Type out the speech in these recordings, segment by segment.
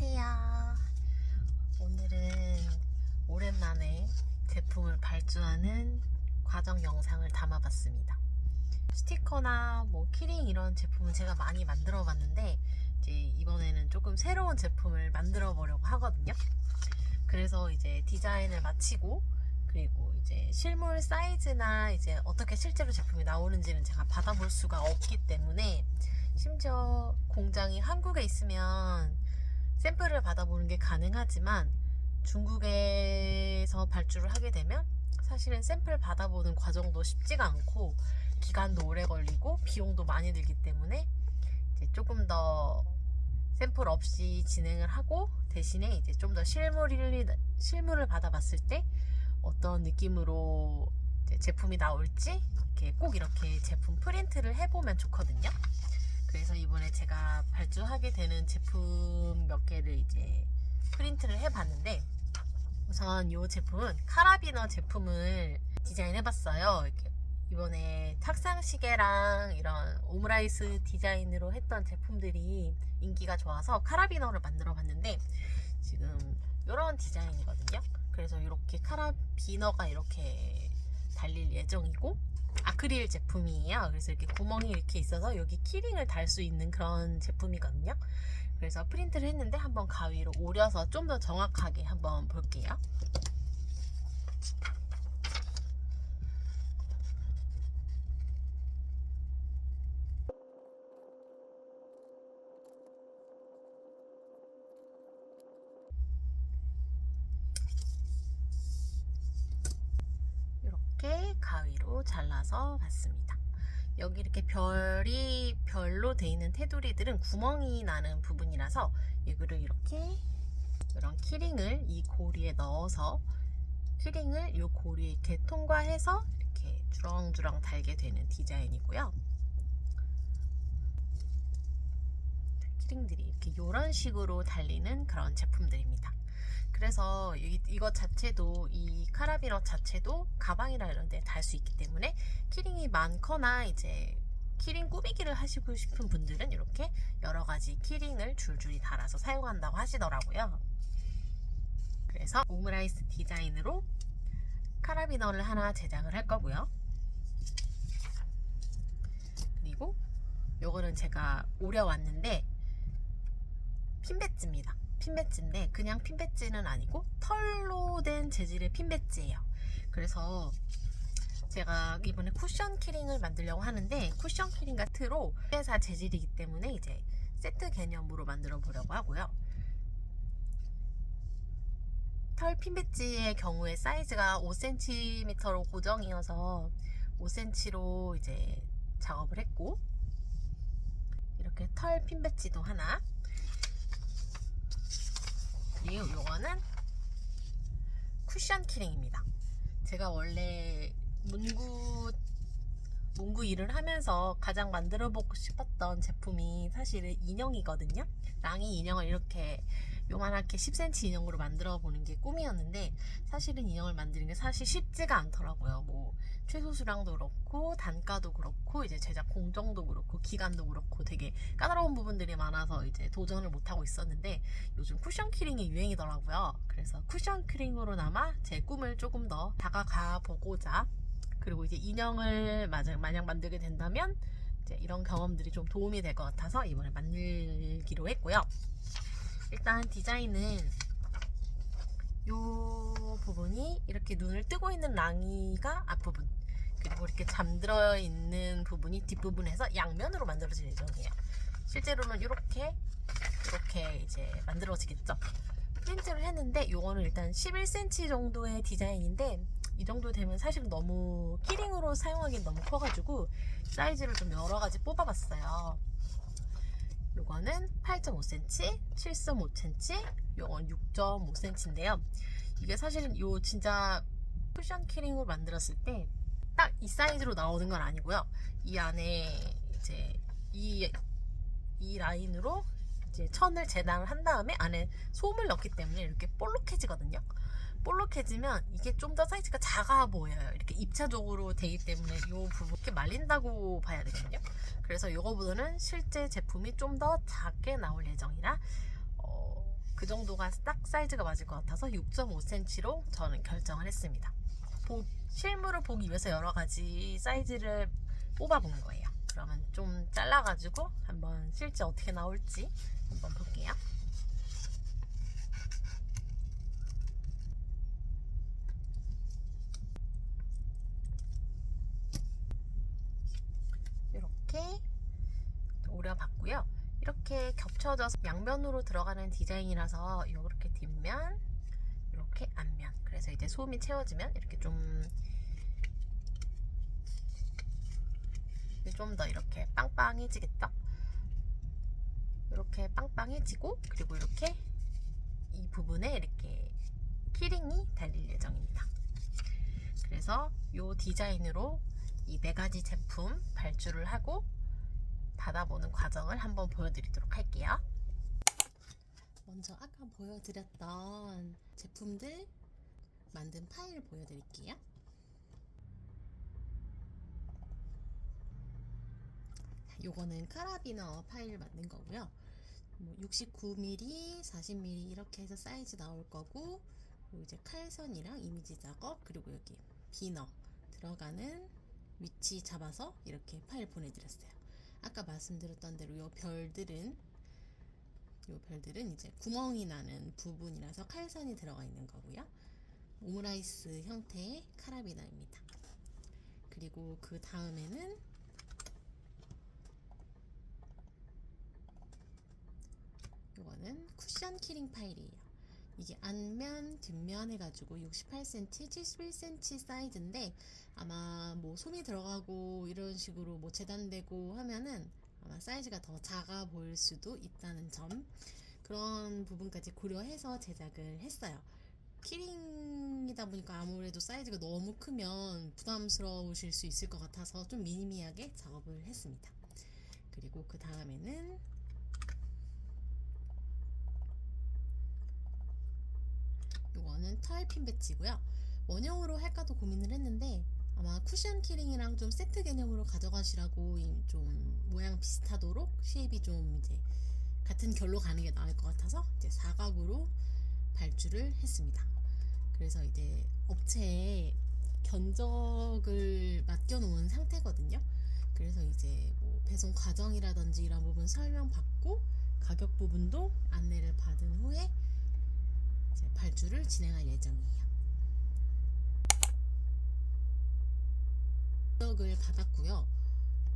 안녕하세요. 오늘은 오랜만에 제품을 발주하는 과정 영상을 담아봤습니다. 스티커나 뭐 키링 이런 제품은 제가 많이 만들어 봤는데 이제 이번에는 조금 새로운 제품을 만들어 보려고 하거든요. 그래서 이제 디자인을 마치고 그리고 이제 실물 사이즈나 이제 어떻게 실제로 제품이 나오는지는 제가 받아볼 수가 없기 때문에 심지어 공장이 한국에 있으면 샘플을 받아보는 게 가능하지만 중국에서 발주를 하게 되면 사실은 샘플 받아보는 과정도 쉽지가 않고 기간도 오래 걸리고 비용도 많이 들기 때문에 조금 더 샘플 없이 진행을 하고 대신에 이제 좀 더 실물을 실물을 받아봤을 때 어떤 느낌으로 제품이 나올지 이렇게 꼭 이렇게 제품 프린트를 해보면 좋거든요. 그래서 이번에 제가 발주하게 되는 제품 몇 개를 이제 프린트를 해봤는데 우선 이 제품은 카라비너 제품을 디자인해봤어요. 이렇게 이번에 탁상시계랑 이런 오므라이스 디자인으로 했던 제품들이 인기가 좋아서 카라비너를 만들어 봤는데 지금 이런 디자인이거든요. 그래서 이렇게 카라비너가 이렇게 달릴 예정이고 아크릴 제품이에요. 그래서 이렇게 구멍이 이렇게 있어서 여기 키링을 달 수 있는 그런 제품이거든요. 그래서 프린트를 했는데 한번 가위로 오려서 좀 더 정확하게 한번 볼게요. 이렇게 가위로 잘라서 봤습니다. 여기 이렇게 별이 별로 돼 있는 테두리들은 구멍이 나는 부분이라서 이거를 이렇게 이런 키링을 이 고리에 넣어서 키링을 이 고리에 이렇게 통과해서 이렇게 주렁주렁 달게 되는 디자인이고요. 키링들이 이렇게 이런 식으로 달리는 그런 제품들입니다. 그래서 이, 이것 자체도 이 카라비너 자체도 가방이나 이런 데 달 수 있기 때문에 키링이 많거나 이제 키링 꾸미기를 하시고 싶은 분들은 이렇게 여러 가지 키링을 줄줄이 달아서 사용한다고 하시더라고요. 그래서 오므라이스 디자인으로 카라비너를 하나 제작을 할 거고요. 그리고 요거는 제가 오려왔는데 핀 배지입니다. 핀 배지인데 그냥 핀 배지는 아니고 털로 된 재질의 핀 배지예요. 그래서 제가 이번에 쿠션 키링을 만들려고 하는데 쿠션 키링 같으로 회사 재질이기 때문에 이제 세트 개념으로 만들어 보려고 하고요. 털 핀 배지의 경우에 사이즈가 5cm로 고정이어서 5cm로 이제 작업을 했고 이렇게 털 핀 배지도 하나 그리고 요거는 쿠션 키링입니다. 제가 원래 문구 문구 일을 하면서 가장 만들어 보고 싶었던 제품이 사실은 인형이거든요. 랑이 인형을 이렇게 요만하게 10cm 인형으로 만들어 보는 게 꿈이었는데 사실은 인형을 만드는 게 사실 쉽지가 않더라고요. 뭐 최소 수량도 그렇고 단가도 그렇고 이제 제작 공정도 그렇고 기간도 그렇고 되게 까다로운 부분들이 많아서 이제 도전을 못 하고 있었는데 요즘 쿠션 키링이 유행이더라고요. 그래서 쿠션 키링으로나마 제 꿈을 조금 더 다가가 보고자 그리고 이제 인형을 만약, 만약 만들게 된다면 이제 이런 경험들이 좀 도움이 될 것 같아서 이번에 만들기로 했고요. 일단 디자인은 요 부분이 이렇게 눈을 뜨고 있는 랑이가 앞부분 그리고 이렇게 잠들어 있는 부분이 뒷부분에서 양면으로 만들어질 예정이에요. 실제로는 이렇게 이렇게 이제 만들어지겠죠. 프린트를 했는데 요거는 일단 11cm 정도의 디자인인데 이 정도 되면 사실 너무 키링으로 사용하기엔 너무 커가지고 사이즈를 좀 여러 가지 뽑아봤어요. 요거는 8.5cm, 7.5cm, 요건 6.5cm인데요. 이게 사실은 요 진짜 쿠션 키링으로 만들었을 때 딱 이 사이즈로 나오는 건 아니고요. 이 안에 이제 이, 이 라인으로 이제 천을 재단을 한 다음에 안에 솜을 넣기 때문에 이렇게 볼록해지거든요. 볼록해지면 이게 좀 더 사이즈가 작아 보여요. 이렇게 입체적으로 되기 때문에 이 부분 이렇게 말린다고 봐야 되거든요. 그래서 이거보다는 실제 제품이 좀 더 작게 나올 예정이라 어, 그 정도가 딱 사이즈가 맞을 것 같아서 6.5cm로 저는 결정을 했습니다. 보- 실물을 보기 위해서 여러 가지 사이즈를 뽑아본 거예요. 그러면 좀 잘라가지고 한번 실제 어떻게 나올지 한번 볼게요. 이렇게 오려봤고요. 이렇게 겹쳐져서 양면으로 들어가는 디자인이라서 이렇게 뒷면, 이렇게 앞면. 그래서 이제 소음이 채워지면 이렇게 좀 좀 더 이렇게 빵빵해지겠다. 이렇게 빵빵해지고 그리고 이렇게 이 부분에 이렇게 키링이 달릴 예정입니다. 그래서 이 디자인으로 이 네 가지 제품 발주를 하고 받아보는 과정을 한번 보여드리도록 할게요. 먼저 아까 보여드렸던 제품들 만든 파일 보여드릴게요. 요거는 카라비너 파일 만든 거고요. 뭐 69mm, 40mm 이렇게 해서 사이즈 나올 거고 이제 칼선이랑 이미지 작업 그리고 여기 비너 들어가는 위치 잡아서 이렇게 파일 보내드렸어요. 아까 말씀드렸던 대로 요 별들은 요 별들은 이제 구멍이 나는 부분이라서 칼선이 들어가 있는 거고요. 오므라이스 형태의 카라비너입니다. 그리고 그 다음에는 이거는 쿠션 키링 파일이에요. 이게 앞면, 뒷면 해가지고 68cm, 71cm 사이즈인데 아마 뭐 솜이 들어가고 이런 식으로 뭐 재단되고 하면은 아마 사이즈가 더 작아 보일 수도 있다는 점 그런 부분까지 고려해서 제작을 했어요. 키링이다 보니까 아무래도 사이즈가 너무 크면 부담스러우실 수 있을 것 같아서 좀 미니미하게 작업을 했습니다. 그리고 그 다음에는 이거는 타일핀 배치고요. 원형으로 할까도 고민을 했는데 아마 쿠션 키링이랑 좀 세트 개념으로 가져가시라고 이좀 모양 비슷하도록 쉐입이 좀 이제 같은 결로 가는 게 나을 것 같아서 이제 사각으로 발주를 했습니다. 그래서 이제 업체에 견적을 맡겨놓은 상태거든요. 그래서 이제 뭐 배송 과정이라든지 이런 부분 설명받고 가격 부분도 안내를 받은 후에 발주를 진행할 예정이에요. 견적을 받았고요.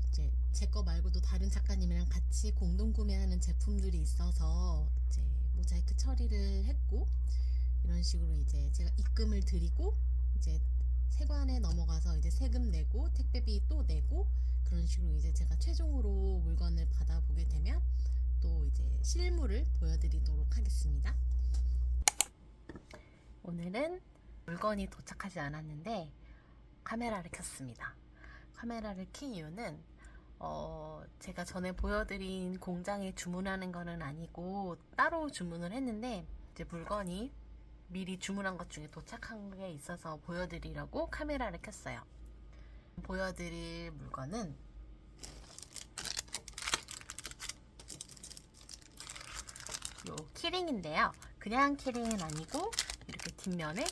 이제 제 거 말고도 다른 작가님이랑 같이 공동 구매하는 제품들이 있어서 이제 모자이크 처리를 했고 이런 식으로 이제 제가 입금을 드리고 이제 세관에 넘어가서 이제 세금 내고 택배비 또 내고 그런 식으로 이제 제가 최종으로 물건을 받아보게 되면 또 이제 실물을 보여드리도록 하겠습니다. 오늘은 물건이 도착하지 않았는데 카메라를 켰습니다. 카메라를 킨 이유는 어, 제가 전에 보여드린 공장에 주문하는 거는 아니고 따로 주문을 했는데 이제 물건이 미리 주문한 것 중에 도착한 게 있어서 보여드리려고 카메라를 켰어요. 보여드릴 물건은 요 키링인데요. 그냥 키링은 아니고 이렇게 뒷면에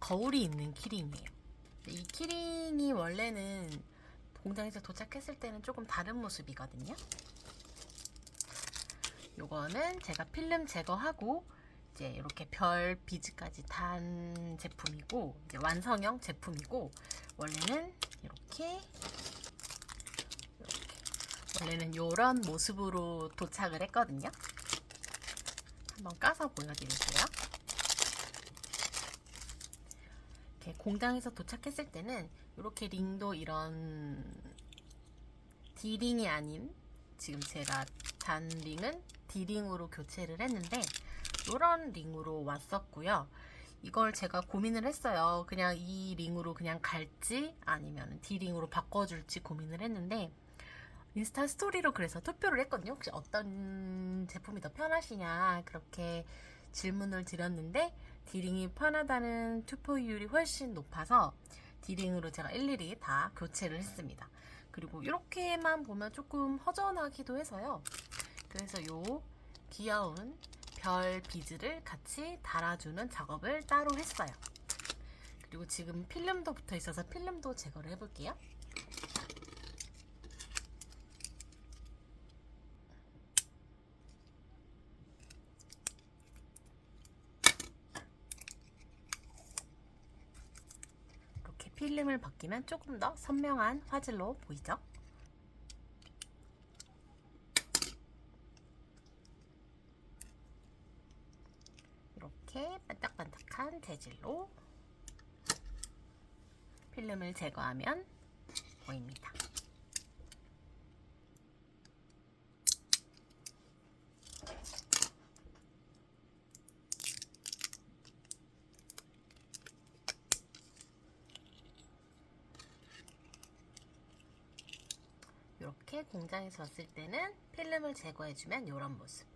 거울이 있는 키링이에요. 이 키링이 원래는 공장에서 도착했을 때는 조금 다른 모습이거든요. 요거는 제가 필름 제거하고 이제 이렇게 별 비즈까지 단 제품이고 이제 완성형 제품이고 원래는 이렇게 이렇게 원래는 이런 모습으로 도착을 했거든요. 한번 까서 보여드릴게요. 이렇게 공장에서 도착했을 때는 이렇게 링도 이런 D링이 아닌 지금 제가 단 링은 D링으로 교체를 했는데 이런 링으로 왔었고요. 이걸 제가 고민을 했어요. 그냥 이 링으로 그냥 갈지 아니면 D링으로 바꿔줄지 고민을 했는데 인스타 스토리로 그래서 투표를 했거든요. 혹시 어떤 제품이 더 편하시냐 그렇게 질문을 드렸는데 D링이 편하다는 투표율이 훨씬 높아서 D링으로 제가 일일이 다 교체를 했습니다. 그리고 이렇게만 보면 조금 허전하기도 해서요. 그래서 요 귀여운 별 비즈를 같이 달아주는 작업을 따로 했어요. 그리고 지금 필름도 붙어 있어서 필름도 제거를 해볼게요. 이렇게 필름을 벗기면 조금 더 선명한 화질로 보이죠? 이렇게 반짝반짝한 재질로 필름을 제거하면 보입니다. 이렇게 공장에서 왔을 때는 필름을 제거해주면 이런 모습.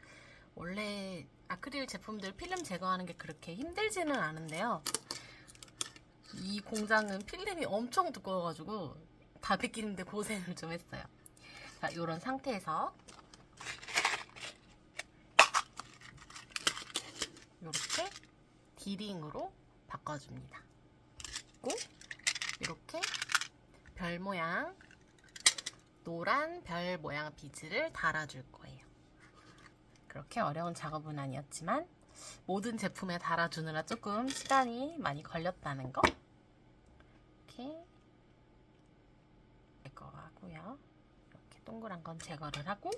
원래 아크릴 제품들 필름 제거하는 게 그렇게 힘들지는 않은데요. 이 공장은 필름이 엄청 두꺼워가지고 다 벗기는데 고생을 좀 했어요. 자, 이런 상태에서 이렇게 디링으로 바꿔줍니다. 이렇게 별 모양 노란 별 모양 비즈를 달아줄 거예요. 그렇게 어려운 작업은 아니었지만 모든 제품에 달아주느라 조금 시간이 많이 걸렸다는 거 이렇게 제거하고요. 이렇게 동그란 건 제거를 하고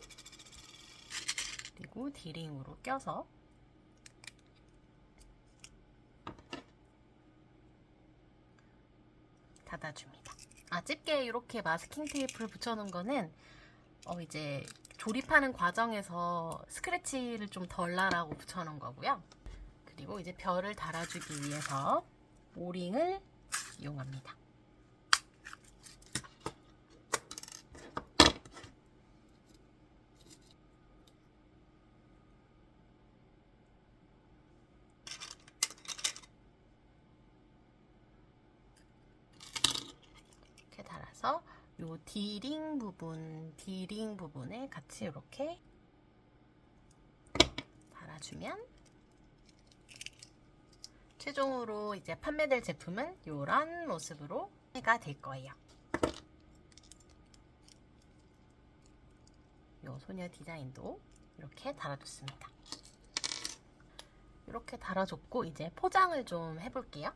그리고 디링으로 껴서 집게에 이렇게 마스킹 테이프를 붙여놓은 거는 어, 이제 조립하는 과정에서 스크래치를 좀 덜 나라고 붙여놓은 거고요. 그리고 이제 별을 달아주기 위해서 오링을 이용합니다. 이렇게 달아서 요 디링 부분, 디링 부분에 같이 이렇게 달아주면 최종으로 이제 판매될 제품은 이런 모습으로 해가 될 거예요. 요 소녀 디자인도 이렇게 달아줬습니다. 이렇게 달아줬고 이제 포장을 좀 해볼게요.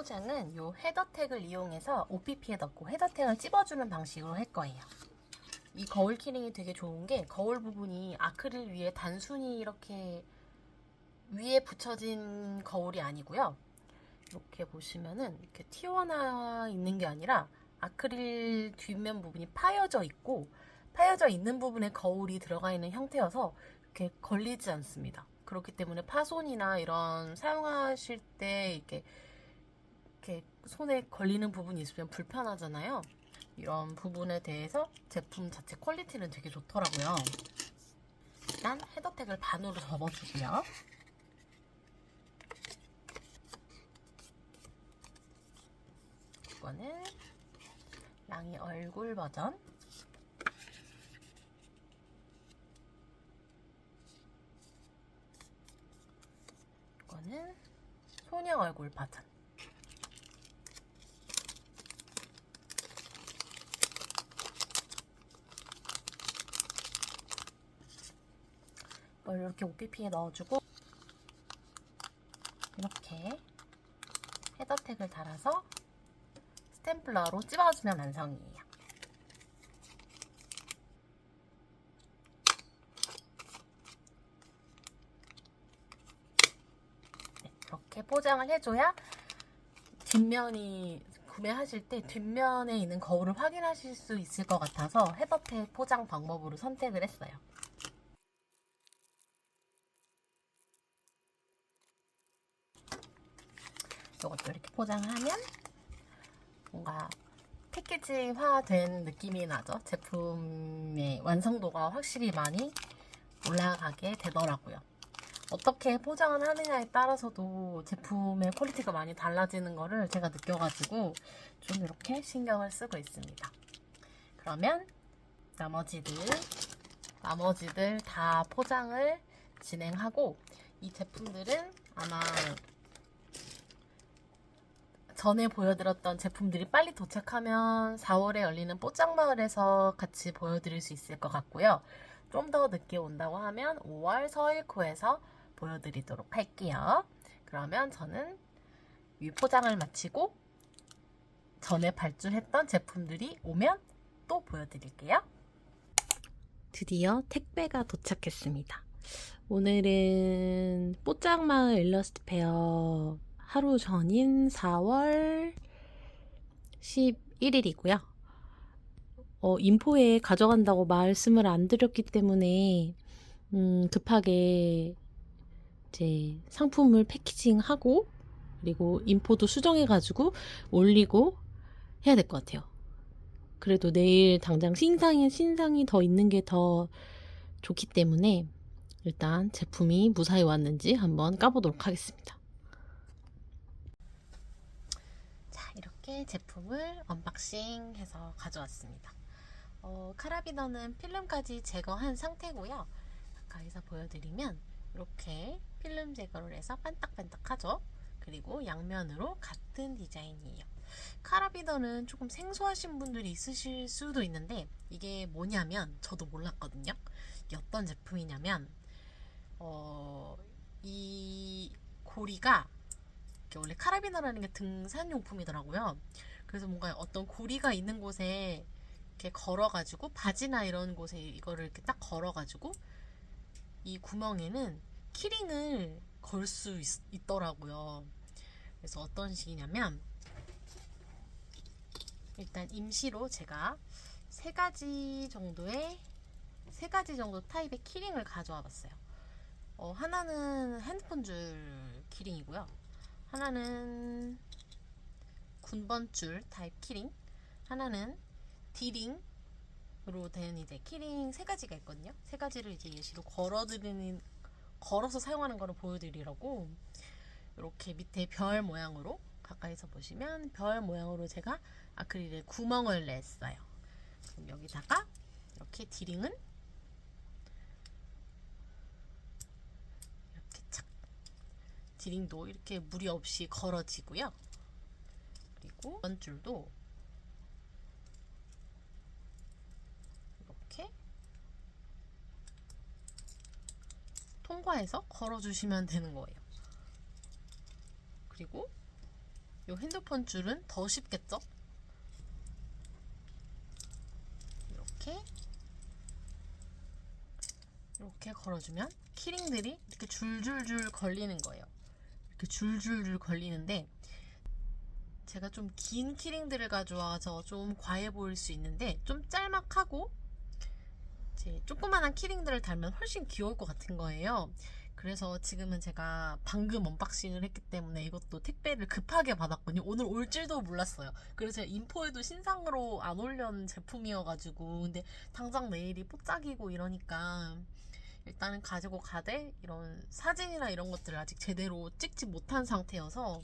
포장은 요 헤더 택을 이용해서 OPP에 넣고 헤더 택을 찝어주는 방식으로 할 거예요. 이 거울 키링이 되게 좋은 게 거울 부분이 아크릴 위에 단순히 이렇게 위에 붙여진 거울이 아니고요. 이렇게 보시면은 이렇게 튀어나와 있는 게 아니라 아크릴 뒷면 부분이 파여져 있고 파여져 있는 부분에 거울이 들어가 있는 형태여서 이렇게 걸리지 않습니다. 그렇기 때문에 파손이나 이런 사용하실 때 이렇게 손에 걸리는 부분이 있으면 불편하잖아요. 이런 부분에 대해서 제품 자체 퀄리티는 되게 좋더라고요. 일단 헤더택을 반으로 접어주고요. 이거는 랑이 얼굴 버전. 이거는 소녀 얼굴 버전. 이걸 이렇게 OPP에 넣어주고 이렇게 헤더 택을 달아서 스탬플러로 찝어주면 완성이에요. 네, 이렇게 포장을 해줘야 뒷면이 구매하실 때 뒷면에 있는 거울을 확인하실 수 있을 것 같아서 헤더택 포장 방법으로 선택을 했어요. 이렇게 포장을 하면 뭔가 패키지화된 느낌이 나죠. 제품의 완성도가 확실히 많이 올라가게 되더라고요. 어떻게 포장을 하느냐에 따라서도 제품의 퀄리티가 많이 달라지는 거를 제가 느껴가지고 좀 이렇게 신경을 쓰고 있습니다. 그러면 나머지들 나머지들 다 포장을 진행하고 이 제품들은 아마 전에 보여드렸던 제품들이 빨리 도착하면 4월에 열리는 뽀짝마을에서 같이 보여드릴 수 있을 것 같고요. 좀 더 늦게 온다고 하면 5월 서일코에서 보여드리도록 할게요. 그러면 저는 위포장을 마치고 전에 발주했던 제품들이 오면 또 보여드릴게요. 드디어 택배가 도착했습니다. 오늘은 뽀짝마을 일러스트 페어 하루 전인 4월 11일이고요. 어, 인포에 가져간다고 말씀을 안 드렸기 때문에 음, 급하게 이제 상품을 패키징하고 그리고 인포도 수정해가지고 올리고 해야 될 것 같아요. 그래도 내일 당장 신상이 신상이 더 있는 게 더 좋기 때문에 일단 제품이 무사히 왔는지 한번 까보도록 하겠습니다. 자, 이렇게 제품을 언박싱해서 가져왔습니다. 어, 카라비너는 필름까지 제거한 상태고요. 가까이서 보여드리면 이렇게 필름 제거를 해서 반딱반딱하죠. 그리고 양면으로 같은 디자인이에요. 카라비너는 조금 생소하신 분들이 있으실 수도 있는데 이게 뭐냐면 저도 몰랐거든요. 어떤 제품이냐면 어, 이 고리가 원래 카라비너라는 게 등산용품이더라고요. 그래서 뭔가 어떤 고리가 있는 곳에 이렇게 걸어가지고 바지나 이런 곳에 이거를 이렇게 딱 걸어가지고 이 구멍에는 키링을 걸 수 있더라고요. 그래서 어떤 식이냐면 일단 임시로 제가 세 가지 정도의 세 가지 정도 타입의 키링을 가져와 봤어요. 어, 하나는 핸드폰 줄 키링이고요. 하나는 군번 줄 타입 키링, 하나는 디링으로 된 이제 키링 세 가지가 있거든요. 세 가지를 이제 예시로 걸어드리는 걸어서 사용하는 거를 보여드리려고 이렇게 밑에 별 모양으로 가까이서 보시면 별 모양으로 제가 아크릴에 구멍을 냈어요. 그럼 여기다가 이렇게 디링은 이렇게 착 디링도 이렇게 무리 없이 걸어지고요. 그리고 이번 줄도 이렇게 통과해서 걸어주시면 되는 거예요. 그리고 이 핸드폰 줄은 더 쉽겠죠? 이렇게 이렇게 걸어주면 키링들이 이렇게 줄줄줄 걸리는 거예요. 이렇게 줄줄줄 걸리는데 제가 좀 긴 키링들을 가져와서 좀 과해 보일 수 있는데 좀 짤막하고 제 조그만한 키링들을 달면 훨씬 귀여울 것 같은 거예요. 그래서 지금은 제가 방금 언박싱을 했기 때문에 이것도 택배를 급하게 받았거든요. 오늘 올 줄도 몰랐어요. 그래서 제가 인포에도 신상으로 안 올려는 제품이어가지고 근데 당장 내일이 뽀짝이고 이러니까 일단은 가지고 가되 이런 사진이나 이런 것들을 아직 제대로 찍지 못한 상태여서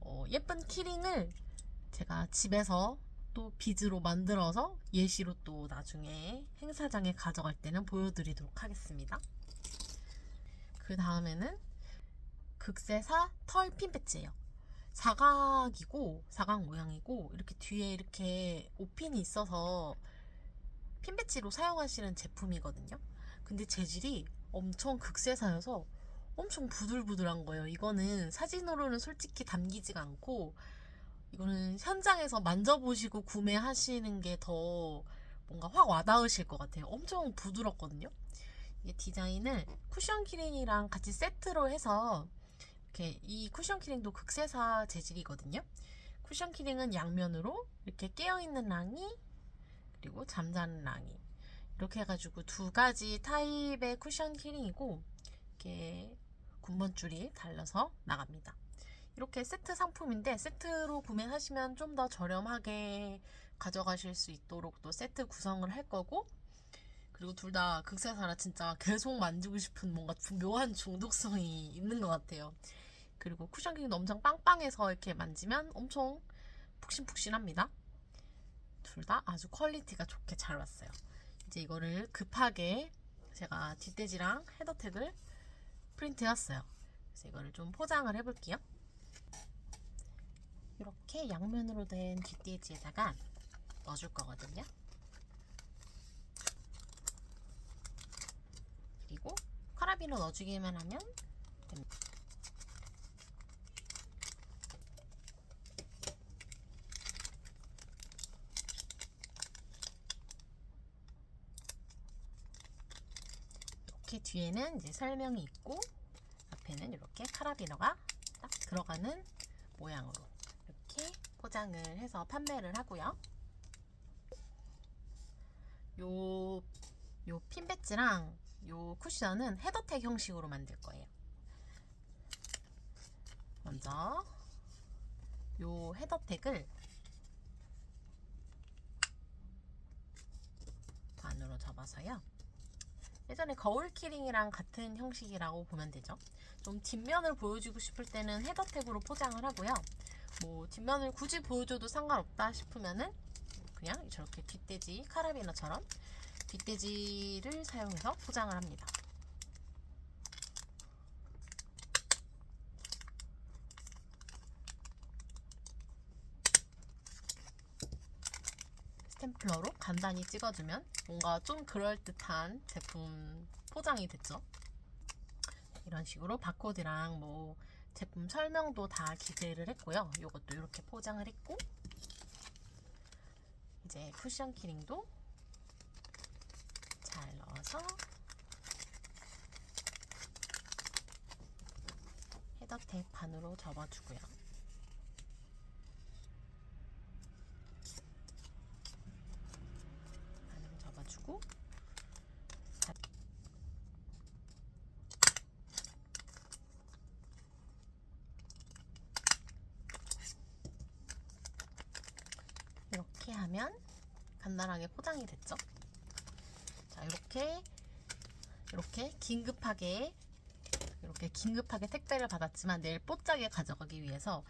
어, 예쁜 키링을 제가 집에서 또 비즈로 만들어서 예시로 또 나중에 행사장에 가져갈 때는 보여드리도록 하겠습니다. 그 다음에는 극세사 털 핀 배지예요. 사각이고 사각 모양이고 이렇게 뒤에 이렇게 오핀이 있어서 핀 배지로 사용하시는 제품이거든요. 근데 재질이 엄청 극세사여서 엄청 부들부들한 거예요. 이거는 사진으로는 솔직히 담기지가 않고 이거는 현장에서 만져보시고 구매하시는 게 더 뭔가 확 와닿으실 것 같아요. 엄청 부드럽거든요. 이게 디자인을 쿠션 키링이랑 같이 세트로 해서 이렇게 이 쿠션 키링도 극세사 재질이거든요. 쿠션 키링은 양면으로 이렇게 깨어있는 랑이 그리고 잠자는 랑이 이렇게 해가지고 두 가지 타입의 쿠션 키링이고 이렇게 군번줄이 달려서 나갑니다. 이렇게 세트 상품인데 세트로 구매하시면 좀 더 저렴하게 가져가실 수 있도록 또 세트 구성을 할 거고 그리고 둘 다 극세사라 진짜 계속 만지고 싶은 뭔가 묘한 중독성이 있는 것 같아요. 그리고 쿠션킹도 엄청 빵빵해서 이렇게 만지면 엄청 푹신푹신합니다. 둘 다 아주 퀄리티가 좋게 잘 왔어요. 이제 이거를 급하게 제가 뒷돼지랑 헤더택을 프린트해왔어요. 그래서 이거를 좀 포장을 해볼게요. 이렇게 양면으로 된 뒷돼지에다가 넣어줄 거거든요. 그리고 카라비너 넣어주기만 하면 됩니다. 이렇게 뒤에는 이제 설명이 있고 앞에는 이렇게 카라비너가 딱 들어가는 모양으로 이렇게 포장을 해서 판매를 하고요. 요, 요 핀 배지랑 요 쿠션은 헤더텍 형식으로 만들 거예요. 먼저 요 헤더텍을 반으로 접어서요. 예전에 거울 키링이랑 같은 형식이라고 보면 되죠. 좀 뒷면을 보여주고 싶을 때는 헤더텍으로 포장을 하고요. 뭐 뒷면을 굳이 보여줘도 상관없다 싶으면은 그냥 저렇게 뒷돼지 카라비너처럼 뒷돼지를 사용해서 포장을 합니다. 스탬플러로 간단히 찍어주면 뭔가 좀 그럴듯한 제품 포장이 됐죠. 이런 식으로 바코드랑 뭐 제품 설명도 다 기재를 했고요. 이것도 이렇게 포장을 했고 이제 쿠션 키링도 잘 넣어서 헤더텍 반으로 접어주고요. 하면 간단하게 포장이 됐죠. 자, 이렇게 이렇게 긴급하게 이렇게 긴급하게 택배를 받았지만 내일 뽀짝에 가져가기 위해서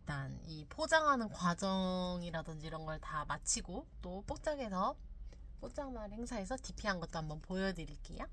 일단 이 포장하는 과정이라든지 이런 걸 다 마치고 또 뽀짝에서 뽀짝말 행사에서 DP한 것도 한번 보여드릴게요.